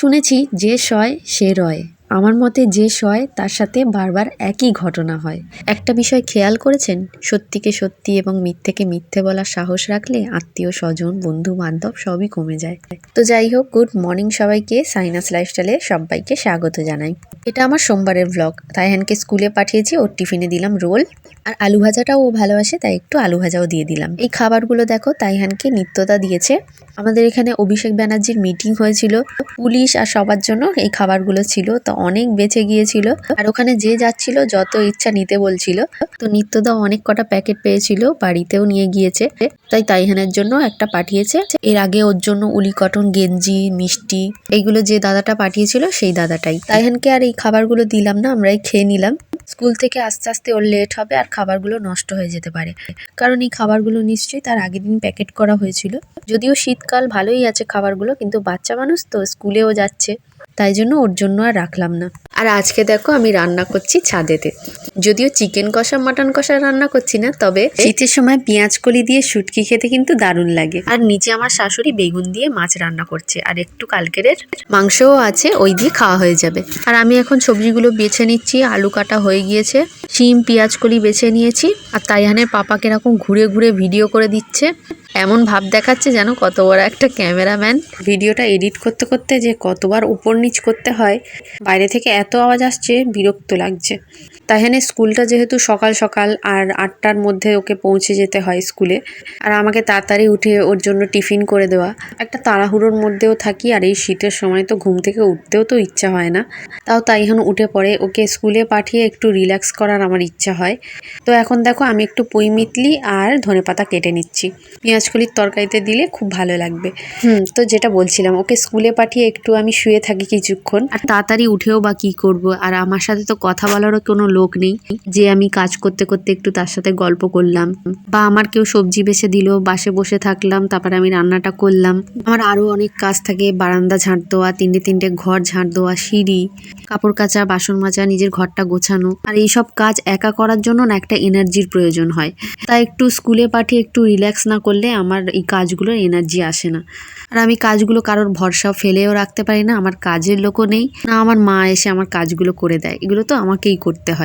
শুনেছি যে সয় সে রয়। আমার মতে যে সয়, তার সাথে বারবার একই ঘটনা হয়। একটা বিষয় খেয়াল করেছেন? সত্যিকে সত্যি এবং মিথ্যেকে মিথ্যে বলার সাহস রাখলে আত্মীয়, স্বজন, বন্ধু, বান্ধব সবই কমে যায়। তো যাই হোক, গুড মর্নিং সবাইকে। সাইনাস লাইফস্টাইলে সবাইকে স্বাগত জানাই। এটা আমার সোমবারের ব্লগ তাইহানকে স্কুলে পাঠিয়েছি, ওর টিফিনে দিলাম রোল। আর আলু ভাজাটাও ও ভালোবাসে তাই একটু আলু ভাজাও দিয়ে দিলাম। এই খাবারগুলো দেখো, তাইহানকে নিত্যতা দিয়েছে। আমাদের এখানে অভিষেক ব্যানার্জির মিটিং হয়েছিল। পুলিশ আর সবার জন্য এই খাবারগুলো ছিল। তো অনেক বেঁচে গিয়েছিল। আর ওখানে যে যাচ্ছিল, যত ইচ্ছা নিতে বলছিল। তো নিত্যদা অনেক কটা প্যাকেট পেয়েছিল, বাড়িতেও নিয়ে গিয়েছে। তাই তাইহানের জন্য একটা পাঠিয়েছে। এর আগে ওর জন্য উলি কটন, গেঞ্জি, মিষ্টি, এইগুলো যে দাদাটা পাঠিয়েছিল, সেই দাদাটাই। তাইহানকে আর এই খাবারগুলো দিলাম না, আমরাই খেয়ে নিলাম। স্কুল থেকে আস্তে আস্তে ওর লেট হবে, আর খাবারগুলো নষ্ট হয়ে যেতে পারে। কারণ এই খাবারগুলো নিশ্চয়ই তার আগের দিন প্যাকেট করা হয়েছিল। যদিও শীতকাল ভালোই আছে খাবারগুলো, কিন্তু বাচ্চা মানুষ তো স্কুলেও যাচ্ছে। তাই জন্য ওর জন্য আর রাখলাম না। আর আজকে দেখো আমি রান্না করছি ছাদেতে। যদিও চিকেন কষা, মাটন কষা রান্না করছি না, তবে শীতের সময় পেঁয়াজ কলি দিয়ে শুটকি খেতে কিন্তু দারুণ লাগে। আর নিচে আমার শাশুড়ি বেগুন দিয়ে মাছ রান্না করছে, আর একটু কালকেরের মাংসও আছে, ওই দিয়ে খাওয়া হয়ে যাবে। আর আমি এখন সবজিগুলো বেছে নিচ্ছি, আলু কাটা হয়ে গিয়েছে, শিম, পেঁয়াজ কলি বেছে নিয়েছি, আর তাইহানের পাপাকে এরকম ঘুরে ঘুরে ভিডিও করে দিচ্ছে। এমন ভাব দেখাচ্ছে যেন কত বড় একটা ক্যামেরাম্যান। ভিডিওটা এডিট করতে করতে যে কতবার উপর নিচ করতে হয়, বাইরে থেকে এত আওয়াজ আসছে, বিরক্ত লাগছে। তাহেনে স্কুলটা যেহেতু সকাল সকাল আর আটটার মধ্যে ওকে পৌঁছে যেতে হয় স্কুলে আর আমাকে তাড়াতাড়ি উঠে ওর জন্য টিফিন করে দেওয়া। একটা তাড়াহুড়োর মধ্যেও থাকি আর এই শীতের সময় তো ঘুম থেকে উঠতেও তো ইচ্ছা হয় না। তাও তাইহান উঠে পড়ে ওকে স্কুলে পাঠিয়ে একটু রিল্যাক্স করার আমার ইচ্ছা হয়। তো এখন দেখো আমি একটু পুঁই মিতলি আর ধনেপাতা কেটে নিচ্ছি। পেঁয়াজকলির তরকারিতে দিলে খুব ভালো লাগবে। হুম। তো যেটা বলছিলাম ওকে স্কুলে পাঠিয়ে একটু আমি শুয়ে থাকি কিছুক্ষণ। আর তাড়াতাড়ি উঠেও বা কি করব? আর আমার সাথে তো কথা বলারও কোনো লোক নেই। যে আমি কাজ করতে করতে একটু তার সাথে গল্প করলাম। বা আমার কেউ সবজি বেছে দিল, বাসে বসে থাকলাম, তারপরে আমি রান্নাটা করলাম। আমার আরও অনেক কাজ থাকে, বারান্দা ঝাঁট দেওয়া, তিনটে তিনটে ঘর ঝাঁট দেওয়া, সিঁড়ি, কাপড় কাচা, বাসন মাজা, নিজের ঘরটা গোছানো। আর এইসব কাজ একা করার জন্য না একটা এনার্জির প্রয়োজন হয়। তাই একটু স্কুলে পাঠিয়ে একটু রিল্যাক্স না করলে আমার এই কাজগুলোর এনার্জি আসে না। আর আমি কাজগুলো কারোর ভরসা ফেলেও রাখতে পারি না, আমার কাজের লোকও নেই। না, আমার মা এসে আমার কাজগুলো করে দেয়। এগুলো তো আমাকেই করতে হয়।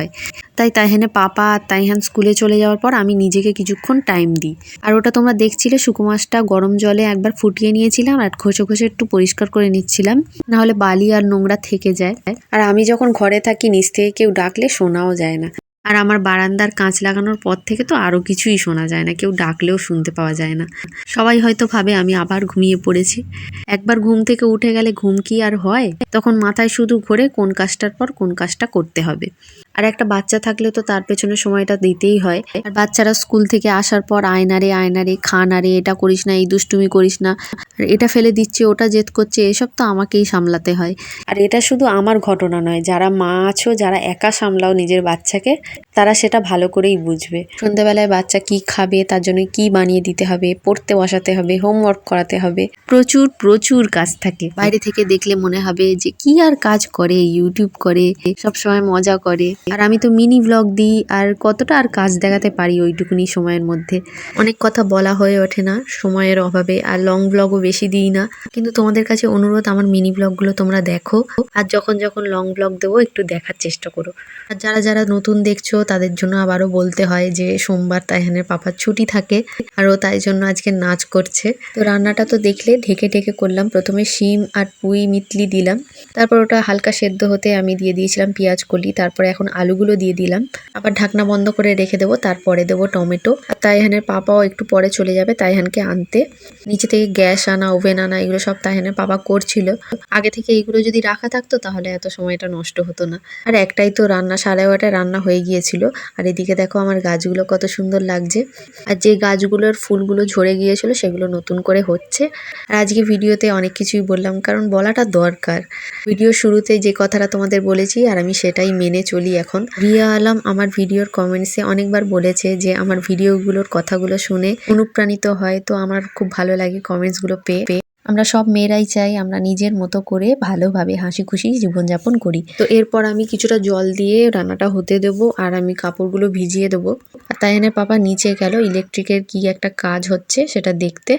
তাই তাইহানে পাপা আর তাইহান স্কুলে চলে যাওয়ার পর আমি নিজেকে কিছুক্ষণ টাইম দিই। আর ওটা তোমরা দেখছিলে শুকুমাসটা গরম জলে একবার ফুটিয়ে নিয়েছিলাম আর ঘষে ঘষে একটু পরিষ্কার করে নিচ্ছিলাম, নাহলে বালি আর নোংরা থেকে যায়। আর আমি যখন ঘরে থাকি, নিচ থেকে কেউ ডাকলে শোনাও যায় না। আর আমার বারান্দার কাঁচ লাগানোর পর থেকে তো আরও কিছুই শোনা যায় না, কেউ ডাকলেও শুনতে পাওয়া যায় না। সবাই হয়তো ভাবে আমি আবার ঘুমিয়ে পড়েছি। একবার ঘুম থেকে উঠে গেলে ঘুম কি আর হয়? তখন মাথায় শুধু ঘোরে কোন কাজটার পর কোন কাজটা করতে হবে। আর একটা বাচ্চা থাকলে তো তার পেছনে সময়টা দিতেই হয়। আর বাচ্চারা স্কুল থেকে আসার পর আয়নারে আয়নারে খানারে এটা করিস না, এই দুষ্টুমি করিস না। আর এটা ফেলে দিচ্ছে, ওটা জেদ করছে, এসব তো আমাকেই সামলাতে হয়। আর এটা শুধু আমার ঘটনা নয়, যারা মা আছো, যারা একা সামলাও নিজের বাচ্চাকে, তারা সেটা ভালো করেই বুঝবে। সন্ধ্যাবেলায় বাচ্চা কি খাবে, তার জন্য কি বানিয়ে দিতে হবে, পড়তে বসাতে হবে হোমওয়ার্ক করাতে হবে, প্রচুর প্রচুর কাজ থাকে। বাইরে থেকে দেখলে মনে হবে যে কি আর কাজ করে ইউটিউব করে সব সময় মজা করে। আর আমি তো মিনি ব্লগ দিই, আর কতটা আর কাজ দেখাতে পারি ওইটুকুনি সময়ের মধ্যে। অনেক কথা বলা হয়ে ওঠে না সময়ের অভাবে, আর লং ব্লগও বেশি দিই না। কিন্তু তোমাদের কাছে অনুরোধ, আমার মিনি ব্লগগুলো তোমরা দেখো, আর যখন যখন লং ব্লগ দেবো, একটু দেখার চেষ্টা করো। আর যারা যারা নতুন দেখছ, তাদের জন্য আবারও বলতে হয় যে, সোমবার তাইহানের পাপার ছুটি থাকে আর ও তাই জন্য আজকে নাচ করছে। তো রান্নাটা তো দেখলে, ঢেকে ঢেকে করলাম। প্রথমে শিম আর পুঁই মিতলি দিলাম। তারপর ওটা হালকা সেদ্ধ হতে আমি দিয়ে দিয়েছিলাম পেঁয়াজ কলি। তারপরে এখন আলুগুলো দিয়ে দিলাম। আবার ঢাকনা বন্ধ করে রেখে দেবো, তারপরে দেবো টমেটো। আর তাইহানের পাপাও একটু পরে চলে যাবে তাইহানকে আনতে। নিচে থেকে গ্যাস আনা, ওভেন আনা, এগুলো সব তাইহানের পাপা করছিল। আগে থেকে এগুলো যদি রাখা থাকতো, তাহলে এত সময়টা নষ্ট হতো না। আর একটাই তো রান্না, সাড়ে এগারোটায় রান্না হয়ে গিয়েছিল। আর এদিকে দেখো আমার গাছগুলো কত সুন্দর লাগছে। আর যে গাছগুলোর ফুলগুলো ঝরে গিয়েছিল, সেগুলো নতুন করে হচ্ছে। আর আজকে ভিডিওতে অনেক কিছুই বললাম, কারণ বলাটা দরকার। ভিডিও শুরুতে যে কথাটা তোমাদের বলেছি, আর আমি সেটাই মেনে চলি এখন রিয়া আলম আমার ভিডিওর কমেন্টসে অনেকবার বলেছে যে, আমার ভিডিওগুলোর কথাগুলো শুনে অনুপ্রাণিত হয়। তো আমার খুব ভালো লাগে কমেন্টসগুলো পেয়ে। আমরা সব মেয়েরাই চাই আমরা নিজের মতো করে ভালোভাবে হাসি খুশি জীবনযাপন করি। তো এরপর আমি কিছুটা জল দিয়ে রান্নাটা হতে দেবো আর আমি কাপড়গুলো ভিজিয়ে দেবো। আর তাইয়ানের পাপা নিচে গেল, ইলেকট্রিকের কি একটা কাজ হচ্ছে সেটা দেখতে।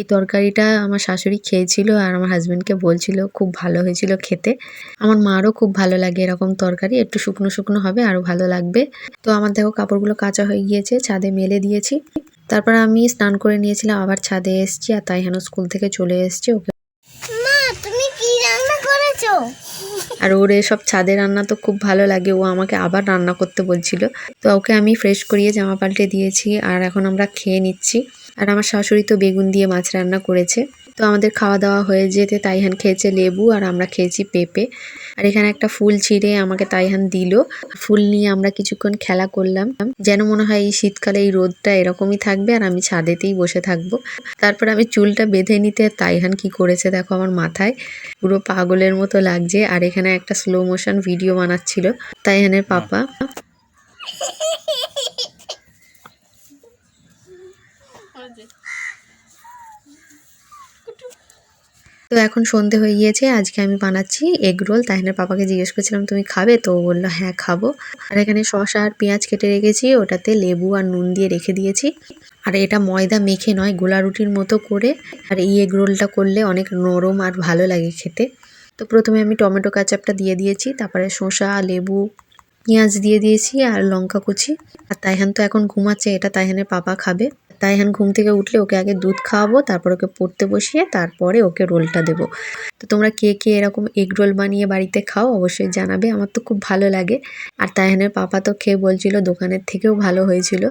এই তরকারিটা আমার শাশুড়ি খেয়েছিল আর আমার হাজবেন্ডকে বলছিল খুব ভালো হয়েছিল খেতে। আমার মারও খুব ভালো লাগে এরকম তরকারি, একটু শুকনো শুকনো হবে আরও ভালো লাগবে। তো আমার দেখো কাপড়গুলো কাঁচা হয়ে গিয়েছে, ছাদে মেলে দিয়েছি। তারপর আমি স্নান করে নিয়েছিলাম আবার ছাদে এসেছি আর তাই হেন স্কুল থেকে চলে এসেছি ওকে। মা তুমি কি রান্না করেছ? আর ওর এসব ছাদে রান্না তো খুব ভালো লাগে ও আমাকে আবার রান্না করতে বলছিল। তো ওকে আমি ফ্রেশ করিয়ে জামা পাল্টে দিয়েছি আর এখন আমরা খেয়ে নিচ্ছি। আর আমার শাশুড়ি তো বেগুন দিয়ে মাছ রান্না করেছে। তো আমাদের খাওয়া দাওয়া হয়ে যেতে তাইহান খেয়েছে লেবু আর আমরা খেয়েছি পেঁপে। আর এখানে একটা ফুল ছিঁড়ে আমাকে তাইহান দিল। ফুল নিয়ে আমরা কিছুক্ষণ খেলা করলাম। যেন মনে হয় এই শীতকালে এই রোদটা এরকমই থাকবে আর আমি ছাদেতেই বসে থাকব। তারপর আমি চুলটা বেঁধে নিতে তাইহান কি করেছে দেখো আমার মাথায়। পুরো পাগলের মতো লাগছে আর এখানে একটা স্লো মোশন ভিডিও বানাচ্ছিল তাইহানের পাপা। তো এখন সন্ধে হয়ে গিয়েছে, আজকে আমি বানাচ্ছি এগ রোল তাহিনের পাপাকে জিজ্ঞেস করছিলাম, তুমি খাবে? তো বলল হ্যাঁ খাব। আর এখানে শসা আর পেঁয়াজ কেটে রেখেছি, ওটাতে লেবু আর নুন দিয়ে রেখে দিয়েছি। আর এটা ময়দা মেখে নয়, গোলা রুটির মতো করে। আর এই এগ রোলটা করলে অনেক নরম আর ভালো লাগে খেতে। তো প্রথমে আমি টমেটো কাচাপটা দিয়ে দিয়েছি, তারপরে শসা, লেবু, পেঁয়াজ দিয়ে দিয়েছি আর লঙ্কা কুচি। আর তাইহান তো এখন ঘুমাচ্ছে, এটা তাইহানের পাপা খাবে। তাইহান ঘুম থেকে উঠলে ওকে আগে দুধ খাওয়াবো, তারপর ওকে পড়তে বসিয়ে তারপরে ওকে রোলটা দেবো। তো তোমরা কে কে এরকম এগ রোল বানিয়ে বাড়িতে খাও অবশ্যই জানাবে, আমার তো খুব ভালো লাগে। আর তাইহানের পাপা তো খেয়ে বলছিল দোকানের থেকেও ভালো হয়েছিল।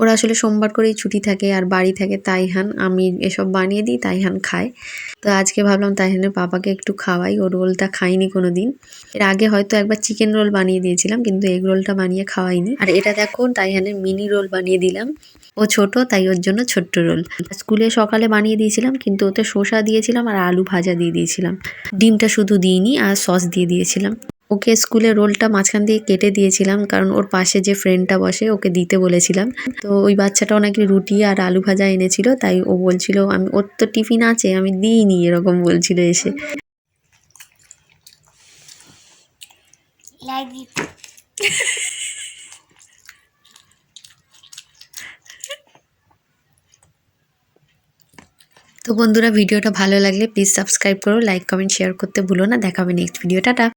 ওরা আসলে সোমবার করেই ছুটি থাকে আর বাড়ি থাকে তাইহান, আমি এসব বানিয়ে দিই, তাইহান খায়। তো আজকে ভাবলাম তাইহানের পাপাকে একটু খাওয়াই, ও রোলটা খাইনি কোনো দিন এর আগে হয়তো একবার চিকেন রোল বানিয়ে দিয়েছিলাম, কিন্তু এগ রোলটা বানিয়ে খাওয়াইনি। আর এটা দেখো, তাইহানের মিনি রোল বানিয়ে দিলাম। ও ছোট, তাই ওর জন্য ছোট্ট রোল। স্কুলে সকালে বানিয়ে দিয়েছিলাম কিন্তু ওতে শসা দিয়েছিলাম আর আলু ভাজা দিয়ে দিয়েছিলাম। ডিমটা শুধু দিইনি আর সস দিয়ে দিয়েছিলাম। ওকে স্কুলে রোলটা মাঝখান দিয়ে কেটে দিয়েছিলাম কারণ ওর পাশে যে ফ্রেন্ডটা বসে ওকে দিতে বলেছিলাম। তো ওই বাচ্চাটাও নাকি রুটি আর আলু ভাজা এনেছিল তাই ও বলছিল আমি ওর তো টিফিন আছে আমি দিইনি এরকম বলছিল এসে। তো বন্ধুরা, ভিডিওটা ভালো লাগলে প্লিজ সাবস্ক্রাইব করো লাইক কমেন্ট শেয়ার করতে ভুলো না। দেখাবে নেক্সট ভিডিও টাটা।